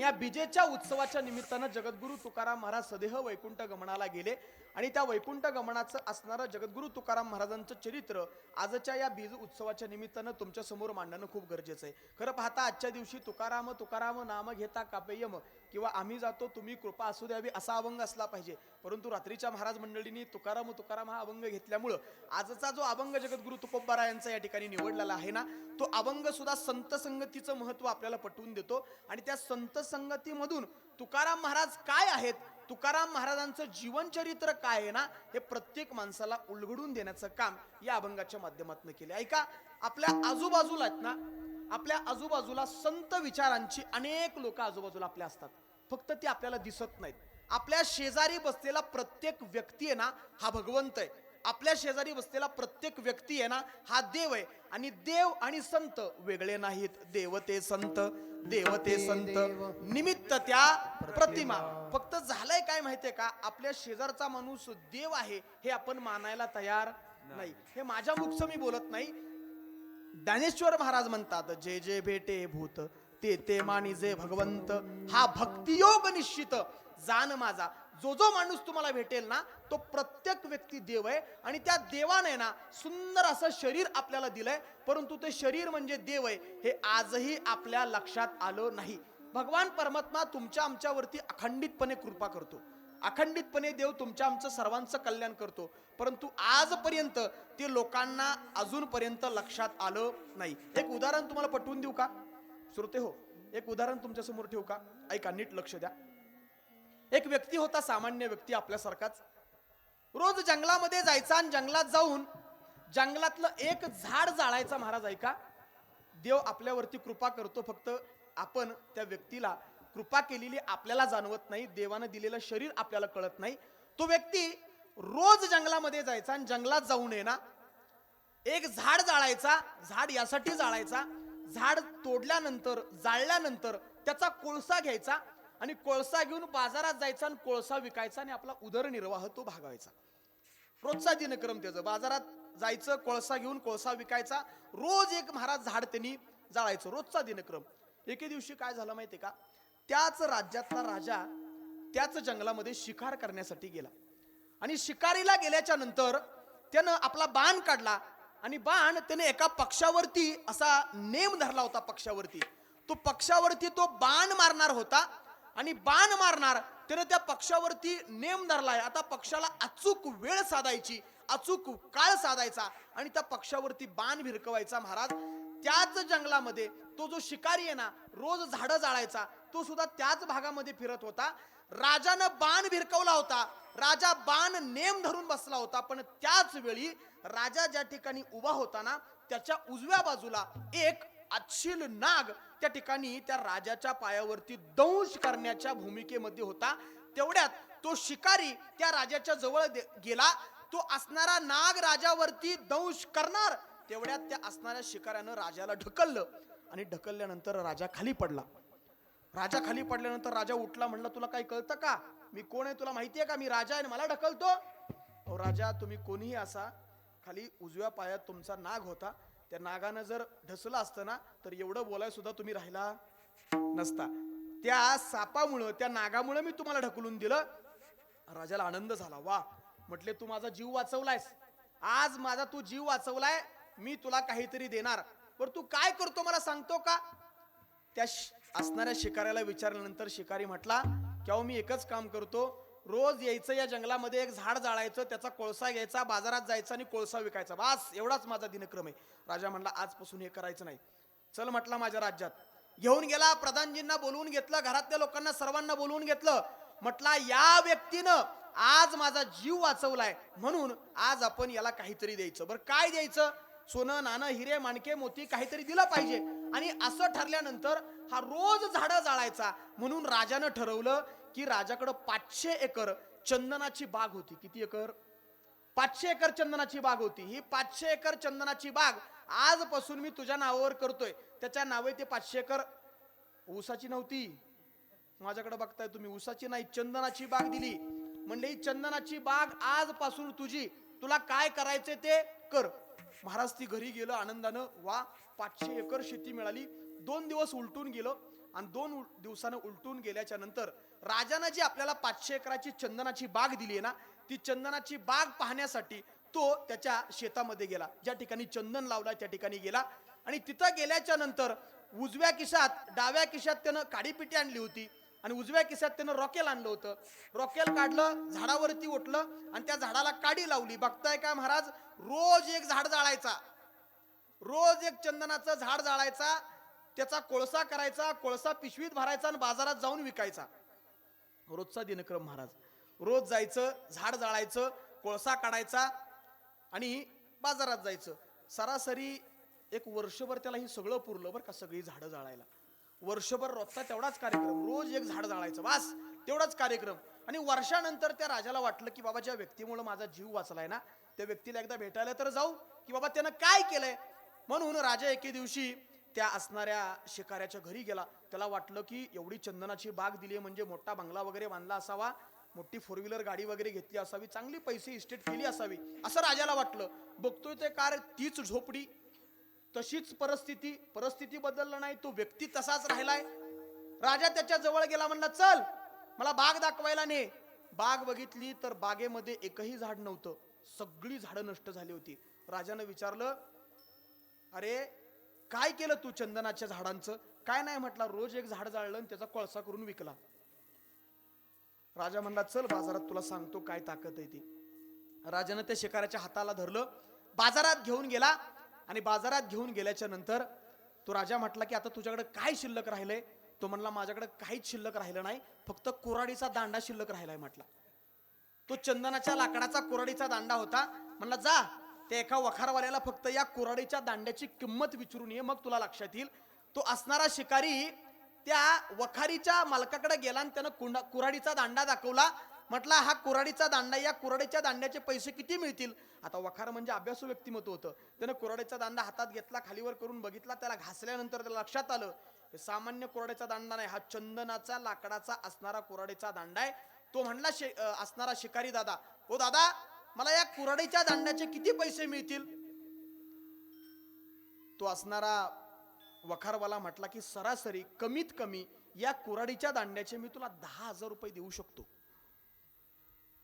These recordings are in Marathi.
आणि या बीजेच्या उत्सवाच्या निमित्तानं जगद्गुरू तुकाराम महाराज सदेह वैकुंठ गमनाला गेले. आणि त्या वैकुंठ गमनाचं असणारं जगद्गुरू तुकाराम महाराजांचं चरित्र आजच्या या बीज उत्सवाच्या निमित्तानं तुमच्यासमोर मांडणं खूप गरजेचं आहे. खरं पाहता आजच्या दिवशी तुकाराम तुकाराम नाम घेता कापेयम किंवा आम्ही जातो तुम्ही कृपा असू द्यावी असा अभंग असला पाहिजे. परंतु रात्रीच्या महाराज मंडळींनी तुकाराम तुकाराम हा अभंग घेतल्यामुळं आजचा जो अभंग जगद्गुरू तुकोबारा यांचा या ठिकाणी निवडलेला आहे ना तो अभंग सुद्धा संत संगतीचं महत्त्व आपल्याला पटवून देतो. आणि त्या संत संगतीमधून तुकाराम महाराज काय आहेत? तुकाराम महाराजांचं जीवनचरित्र काय आहे ना हे प्रत्येक माणसाला उलगडून देण्याचं काम या अभंगाच्या माध्यमातून केले ऐका आपल्या आजूबाजूला आहेत ना आपल्या आजूबाजूला संत विचारांची अनेक लोक आजूबाजूला आपल्या असतात. फक्त ती आपल्याला दिसत नाहीत. आपल्या शेजारी बसलेला प्रत्येक व्यक्ती आहे ना हा भगवंत आहे. आपल्या शेजारी बसलेला प्रत्येक व्यक्ती आहे ना हा देव आहे. आणि देव आणि संत वेगळे नाहीत. देव ते संत देव ते संत. निमित्त त्या प्रतिमा. फक्त झालंय काय माहितीये का? आपल्या शेजारचा माणूस देव आहे हे आपण मानायला तयार नाही. हे माझ्या मुखचं मी बोलत नाही. ज्ञानेश्वर महाराज म्हणतात जे जे भेटे भूत ते ते मानी जे भगवंत. हा भक्तियोग निश्चित. जाण माझा. जो जो माणूस तुम्हाला भेटेल ना तो प्रत्येक व्यक्ती देव आहे आणि त्या देवाने ना सुंदर असं शरीर आपल्याला दिलंय. परंतु ते शरीर म्हणजे देव आहे हे आजही आपल्या लक्षात आलं नाही. भगवान परमात्मा तुमच्या आमच्यावरती अखंडितपणे कृपा करतो. अखंडितपणे देव तुमच्या आमचं सर्वांचं कल्याण करतो. परंतु आजपर्यंत ते लोकांना अजूनपर्यंत लक्षात आलं नाही. एक उदाहरण तुम्हाला पटवून देऊ का? श्रोते हो एक उदाहरण तुमच्यासमोर ठेवू का? ऐका नीट लक्ष द्या. एक व्यक्ती होता सामान्य व्यक्ती आपल्यासारखाच. रोज जंगलामध्ये जायचा आणि जंगलात जाऊन जंगलातलं एक झाड जाळायचा महाराज ऐका. देव आपल्यावरती कृपा करतो फक्त आपण त्या व्यक्तीला कृपा केलेली आपल्याला जाणवत नाही देवानं दिलेलं शरीर आपल्याला कळत नाही. तो व्यक्ती रोज जंगलामध्ये जायचा आणि जंगलात जाऊन ये ना एक झाड जाळायचा झाड यासाठी जाळायचा झाड तोडल्यानंतर जाळल्यानंतर त्याचा कोळसा घ्यायचा आणि कोळसा घेऊन बाजारात जायचा आणि कोळसा विकायचा आणि आपला उदरनिर्वाह तो भागवायचा. रोजचा दिनक्रम त्याचं. बाजारात जायचं कोळसा घेऊन कोळसा विकायचा. रोज एक महाराज झाड त्यांनी जाळायचं. रोजचा दिनक्रम. एके दिवशी काय झालं माहितीये का? त्याच राज्यातला राजा त्याच जंगलामध्ये शिकार करण्यासाठी गेला. आणि शिकारीला गेल्याच्यानंतर त्यानं आपला बाण काढला आणि बाण त्याने एका पक्षावरती असा नेम धरला होता पक्षावरती. तो पक्षावरती तो बाण मारणार होता. आणि बाण मारणार. त्याने त्या पक्षावरती नेम धरलाय. आता पक्षाला अचूक वेळ साधायची अचूक काळ साधायचा आणि त्या पक्षावरती बाण भिरकवायचा महाराज. त्याच जंगलामध्ये तो जो शिकारी आहे ना रोज झाडं जाळायचा तो सुद्धा त्याच भागामध्ये फिरत होता. राजानं बाण भिरकवला होता. राजा बाण नेम धरून बसला होता पण त्याच वेळी राजा ज्या ठिकाणी उभा होता ना त्याच्या उजव्या बाजूला एक अच्छील नाग त्या ठिकाणी त्या राजाच्या पायावरती दंश करण्याच्या भूमिकेमध्ये होता. तेवढ्यात तो शिकारी त्या राजाच्या जवळ गेला. तो असणारा नाग राजावरती दंश करणार. तेवढ्यात त्या असणाऱ्या शिकाऱ्यानं राजाला ढकललं आणि ढकलल्यानंतर राजा खाली पडला. राजा खाली पडल्यानंतर राजा उठला म्हणला तुला काही कळतं का? मी कोण आहे तुला माहितीये का? मी राजा आहे आणि मला ढकलतो. अहो राजा तुम्ही कोणीही असा. खाली उजव्या पायात तुमचा नाग होता. त्या नागानं जर ढसलं असतं ना तर एवढं बोलाय सुद्धा तुम्ही राहिला नसता. त्या सापामुळं त्या नागामुळं मी तुम्हाला ढकलून दिलं. राजाला आनंद झाला. वा. म्हटले तू माझा जीव वाचवलायस. आज माझा तू जीव वाचवलाय मी तुला काहीतरी देणार. पण तू काय करतो मला सांगतो का? त्या असणाऱ्या शिकाऱ्याला विचारल्यानंतर शिकारी म्हटला की हो, मी एकच काम करतो? रोज यायचं या जंगलामध्ये एक झाड जाळायचं त्याचा कोळसा घ्यायचा बाजारात जायचा आणि कोळसा विकायचा. बास एवढाच माझा दिनक्रम आहे. राजा म्हणला आजपासून हे करायचं नाही. चल म्हटला माझ्या राज्यात. घेऊन गेला प्रधानजींना बोलवून घेतलं घरातल्या लोकांना सर्वांना बोलवून घेतलं. म्हटला या व्यक्तीनं आज माझा जीव वाचवलाय. म्हणून आज आपण याला काहीतरी द्यायचं. बरं काय द्यायचं? सोनं नाणं हिरे माणके मोती काहीतरी दिलं पाहिजे. आणि असं ठरल्यानंतर हा रोज झाडं जाळायचा. म्हणून राजानं ठरवलं की राजाकडं पाचशे एकर चंदनाची बाग होती. किती एकर? पाचशे एकर चंदनाची बाग होती. ही पाचशे एकर चंदनाची बाग आजपासून मी तुझ्या नावावर करतोय. त्याच्या नावे ते पाचशे एकर ऊसाची नव्हती. माझ्याकडे बघताय तुम्ही. ऊसाची नाही चंदनाची बाग दिली. म्हणले ही चंदनाची बाग आजपासून तुझी. तुला काय करायचे ते कर. महाराज ती घरी गेलं आनंदानं वा पाचशे एकर शेती मिळाली. दोन दिवस उलटून गेलं. आणि दोन दिवसानं उलटून गेल्याच्यानंतर राजानं जी आपल्याला पाचशे एकराची चंदनाची बाग दिली आहे ना ती चंदनाची बाग पाहण्यासाठी तो त्याच्या शेतामध्ये गेला. ज्या ठिकाणी चंदन लावला त्या ठिकाणी गेला. आणि तिथं गेल्याच्यानंतर उजव्या किशात डाव्या किशात त्यानं काडीपिटी आणली होती आणि उजव्या किशात त्यानं रॉकेल आणलं होतं. रॉकेल काढलं झाडावरती ओटलं आणि त्या झाडाला काडी लावली. बघताय का महाराज? रोज एक झाड जाळायचा. रोज एक चंदनाचं झाड जाळायचा. त्याचा कोळसा करायचा कोळसा पिशवीत भरायचा आणि बाजारात जाऊन विकायचा. रोजचा दिनक्रम महाराज. रोज जायचं झाड जाळायचं कोळसा काढायचा आणि बाजारात जायचं. सरासरी एक वर्षभर त्याला हे सगळं पुरलं बरं का सगळी झाडं जाळायला. वर्षभर रोजचा तेवढाच कार्यक्रम रोज एक झाड जाळायचं वास तेवढाच कार्यक्रम. आणि वर्षानंतर त्या राजाला वाटलं की बाबा ज्या व्यक्तीमुळे माझा जीव वाचलाय ना त्या व्यक्तीला एकदा भेटायला तर जाऊ की बाबा त्यानं काय केलंय? म्हणून राजा एके दिवशी त्या असणाऱ्या शिकाऱ्याच्या घरी गेला. त्याला वाटलं की एवढी चंदनाची बाग दिली म्हणजे मोठा बंगला वगैरे बांधला असावा मोठी फोर व्हीलर गाडी वगैरे घेतली असावी चांगली पैसे इस्टेट केली असावी असं राजाला वाटलं. बघतोय ते कार तीच झोपडी तशीच परिस्थिती परिस्थिती बदललं नाही तो व्यक्ती तसाच राहिलाय. राजा त्याच्याजवळ गेला म्हणला चल मला बाग दाखवायला ने. बाग बघितली तर बागेमध्ये एकही झाड नव्हतं. सगळी झाडं नष्ट झाली होती. राजानं विचारलं अरे काय केलं तू चंदनाच्या झाडांचं? काय नाही म्हटलं रोज एक झाड जाळलं आणि त्याचा कोळसा करून विकला. राजा म्हणला चल बाजारात तुला सांगतो काय ताकद आहे ती. राजानं त्या शिकाऱ्याच्या हाताला धरलं बाजारात घेऊन गेला आणि बाजारात घेऊन गेल्याच्यानंतर तो राजा म्हटला की आता तुझ्याकडे काय शिल्लक राहिलंय? तो म्हणला माझ्याकडे काहीच शिल्लक राहिलं नाही फक्त कोराडीचा दांडा शिल्लक राहिलाय म्हटला. तो चंदनाच्या लाकडाचा कोराडीचा दांडा होता म्हणला जा त्या एका वखारवाल्याला फक्त या कुराडीच्या दांड्याची किंमत विचारून ये मग तुला लक्षात येईल. तो असणारा शिकारी त्या वखारीच्या मालकाकडे गेला आणि त्यानं कुंडा कुराडीचा दांडा दाखवला. म्हटला हा कुराडीचा दांडा या कुराडीच्या दांड्याचे पैसे किती मिळतील? आता वखार म्हणजे अभ्यासू व्यक्तिमत्व होतं. त्यानं कुराडीचा दांडा हातात घेतला खालीवर करून बघितला त्याला घासल्यानंतर त्याला लक्षात आलं हे सामान्य कुराडीचा दांडा नाही हा चंदनाचा लाकडाचा असणारा कुराडीचा दांडा आहे. तो म्हणला शे- असणारा शिकारी दादा ओ दादा मला या कुराडीच्या दांड्याचे किती पैसे मिळतील? तो असणारा वखारवाला म्हटला की सरासरी कमीत कमी या कुराडीच्या दांड्याचे मी तुला दहा हजार रुपये देऊ शकतो.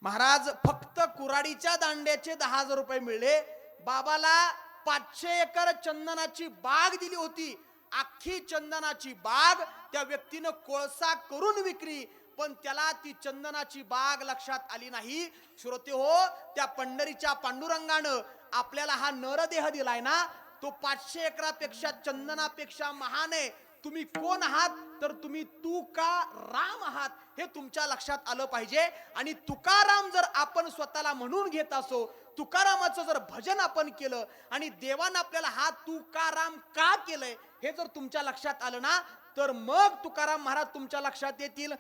महाराज फक्त कुराडीच्या दांड्याचे दहा हजार रुपये मिळले. बाबाला पाचशे एकर चंदनाची बाग दिली होती. अख्खी चंदनाची बाग त्या व्यक्तीनं कोळसा करून विक्री पण त्याला ती चंदनाची बाग लक्षात आली नाही. श्रोते हो त्या पंढरीच्या पांडुरंगानं आपल्याला हा नरदेह दिलाय ना तो पाचशे एकरापेक्षा चंदनापेक्षा महान आहे. तुम्ही कोण आहात? तर तुम्ही तू का राम आहात हे तुमच्या लक्षात आलं पाहिजे. आणि तुकाराम जर आपण स्वतःला म्हणून घेत असो तुकारामाचं जर भजन आपण केलं आणि देवानं आपल्याला हा तुकाराम का केलंय हे जर तुमच्या लक्षात आलं ना तर मग तुकाराम महाराज तुमच्या लक्षात येतील.